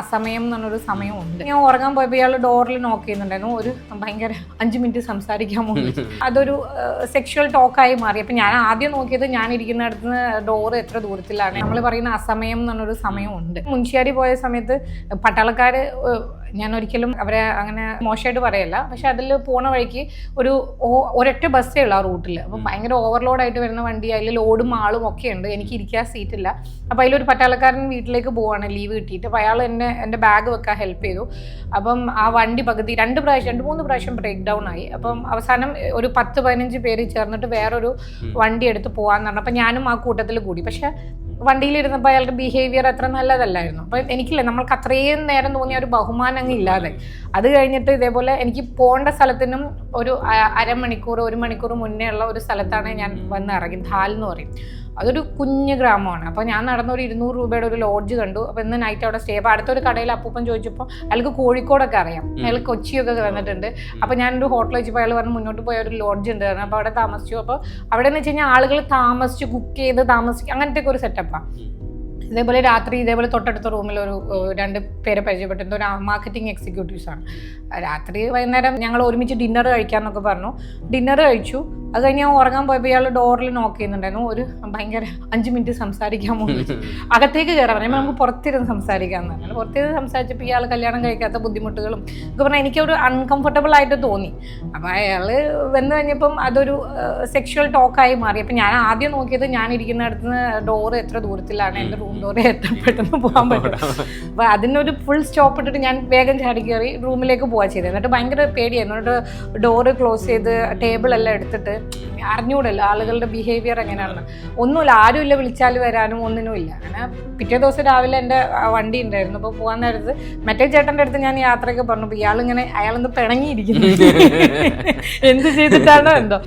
അസമയം എന്ന് പറഞ്ഞൊരു സമയമുണ്ട്. ഞാൻ ഉറങ്ങാൻ പോയപ്പോൾ ഇയാൾ ഡോറിൽ നോക്ക് ചെയ്യുന്നുണ്ടായിരുന്നു. ഒരു ഭയങ്കര അഞ്ച് മിനിറ്റ് സംസാരിക്കാമോ അതൊരു സെക്ഷൽ ടോക്കായി മാറി. അപ്പം ഞാൻ ആദ്യം നോക്കിയത് ഞാൻ ഇരിക്കുന്നിടത്ത് നിന്ന് ഡോറ് എത്ര ദൂരത്തിലാണ്. നമ്മൾ പറയുന്ന അസമയം എന്ന് പറഞ്ഞൊരു സമയമുണ്ട്. മുൻഷിയാരി പോയ സമയത്ത് പട്ടാളക്കാർ ഞാൻ ഒരിക്കലും അവരെ അങ്ങനെ മോശമായിട്ട് പറയല്ല. പക്ഷെ അതിൽ പോണ വഴിക്ക് ഒരു ഒരൊറ്റ ബസ്സേ ഉള്ളൂ ആ റൂട്ടിൽ. അപ്പം ഭയങ്കര ഓവർലോഡ് ആയിട്ട് വരുന്ന വണ്ടി അതിൽ ലോഡും ആളും ഒക്കെ ഉണ്ട്. എനിക്ക് ഇരിക്കാൻ സീറ്റില്ല. അപ്പോൾ അതിലൊരു പട്ടാളക്കാരൻ വീട്ടിലേക്ക് പോവാണ് ലീവ് കിട്ടിയിട്ട്. അപ്പോൾ അയാൾ എന്നെ എന്റെ ബാഗ് വെക്കാൻ ഹെൽപ്പ് ചെയ്തു. അപ്പം ആ വണ്ടി പകുതി രണ്ട് പ്രാവശ്യം രണ്ട് മൂന്ന് പ്രാവശ്യം ബ്രേക്ക് ഡൗൺ ആയി. അപ്പം അവസാനം ഒരു പത്ത് പതിനഞ്ച് പേര് ചേർന്നിട്ട് വേറൊരു വണ്ടി എടുത്ത് പോകാന്ന് പറഞ്ഞു. അപ്പം ഞാനും ആ കൂട്ടത്തിൽ കൂടി. പക്ഷെ വണ്ടിയിലിരുന്നപ്പോൾ അയാളുടെ ബിഹേവിയർ അത്ര നല്ലതല്ലായിരുന്നു. അപ്പം എനിക്കില്ല നമ്മൾക്ക് അത്രയും നേരം തോന്നിയ ഒരു ബഹുമാനം അങ്ങ് ഇല്ലാതെ. അത് കഴിഞ്ഞിട്ട് ഇതേപോലെ എനിക്ക് പോകേണ്ട സ്ഥലത്തിനും ഒരു അരമണിക്കൂർ ഒരു മണിക്കൂർ മുന്നേ ഉള്ള ഒരു സ്ഥലത്താണ് ഞാൻ വന്ന് ഇറങ്ങി. ധാൽ എന്ന് പറയും. അതൊരു കുഞ്ഞു ഗ്രാമമാണ്. അപ്പോൾ ഞാൻ നടന്ന ഒരു ഇരുന്നൂറ് രൂപയുടെ ഒരു ലോഡ്ജ് കണ്ടു. അപ്പോൾ ഇന്ന് നൈറ്റ് അവിടെ സ്റ്റേ അപ്പോൾ അടുത്തൊരു കടയിൽ അപ്പൂപ്പൻ ചോദിച്ചപ്പോൾ അയാൾക്ക് കോഴിക്കോടൊക്കെ അറിയാം. അയാൾ കൊച്ചിയൊക്കെ വന്നിട്ടുണ്ട്. അപ്പോൾ ഞാനൊരു ഹോട്ടൽ വെച്ചപ്പോൾ അയാൾ പറഞ്ഞ് മുന്നോട്ട് പോയ ഒരു ലോഡ്ജ് ഉണ്ട്. അപ്പോൾ അവിടെ താമസിച്ചു. അപ്പോൾ അവിടെ എന്ന് വെച്ച് കഴിഞ്ഞാൽ ആളുകൾ താമസിച്ച് കുക്ക് ചെയ്ത് താമസിക്കും അങ്ങനത്തെ ഒരു ഒരു സെറ്റപ്പാണ് ഇതേപോലെ രാത്രി ഇതേപോലെ തൊട്ടടുത്ത റൂമിൽ ഒരു രണ്ട് പേരെ പരിചയപ്പെട്ടിട്ടുണ്ട് ഒരു മാർക്കറ്റിംഗ് എക്സിക്യൂട്ടീവ്സ് ആണ്. രാത്രി വൈകുന്നേരം ഞങ്ങൾ ഒരുമിച്ച് ഡിന്നർ കഴിക്കാമെന്നൊക്കെ പറഞ്ഞു. ഡിന്നർ കഴിച്ചു. അത് കഴിഞ്ഞ് ഞാൻ ഉറങ്ങാൻ പോയപ്പോൾ ഇയാൾ ഡോറിൽ നോക്ക് ചെയ്യുന്നുണ്ടായിരുന്നു. ഒരു ഭയങ്കര അഞ്ച് മിനിറ്റ് സംസാരിക്കാൻ പോകുന്നു. അകത്തേക്ക് കയറാൻ പറഞ്ഞു. നമുക്ക് പുറത്തിരുന്ന് സംസാരിക്കാമെന്ന് പറഞ്ഞു. പുറത്തിരുന്ന് സംസാരിച്ചപ്പോൾ ഇയാൾ കല്യാണം കഴിക്കാത്ത ബുദ്ധിമുട്ടുകളും ഒക്കെ പറഞ്ഞാൽ എനിക്കൊരു അൺകംഫർട്ടബിൾ ആയിട്ട് തോന്നി. അപ്പോൾ അയാൾ വന്നു കഴിഞ്ഞപ്പം അതൊരു സെക്ഷൽ ടോക്കായി മാറി. അപ്പം ഞാൻ ആദ്യം നോക്കിയത് ഞാൻ ഇരിക്കുന്നിടത്ത് നിന്ന് ഡോറ് എത്ര ദൂരത്തിലാണ് എന്റെ റൂം ഡോറ് എത്ര പെട്ടെന്ന് പോകാൻ പറ്റും. അപ്പോൾ അതിനൊരു ഫുൾ സ്റ്റോപ്പ് ഇട്ടിട്ട് ഞാൻ വേഗം ചാടി കയറി റൂമിലേക്ക് പോവാ ചെയ്തത്. എന്നിട്ട് ഭയങ്കര പേടിയായിരുന്നു. എന്നിട്ട് ഡോറ് ക്ലോസ് ചെയ്ത് ടേബിളെല്ലാം എടുത്തിട്ട് അറിഞ്ഞൂടല്ലോ ആളുകളുടെ ബിഹേവിയർ എങ്ങനെയാണെന്ന്. ഒന്നുമില്ല ആരും ഇല്ല വിളിച്ചാൽ വരാനും ഒന്നിനും ഇല്ല അങ്ങനെ പിറ്റേ ദിവസം രാവിലെ എന്റെ വണ്ടി ഉണ്ടായിരുന്നു. അപ്പോൾ പോകാൻ നേരത്ത് മറ്റേ ചേട്ടന്റെ അടുത്ത് ഞാൻ യാത്രയൊക്കെ പറഞ്ഞു അപ്പോൾ ഇയാളിങ്ങനെ അയാളൊന്ന് പിണങ്ങിയിരിക്കുന്നു. എന്ത് ചെയ്തിട്ടാണോ എന്തോ.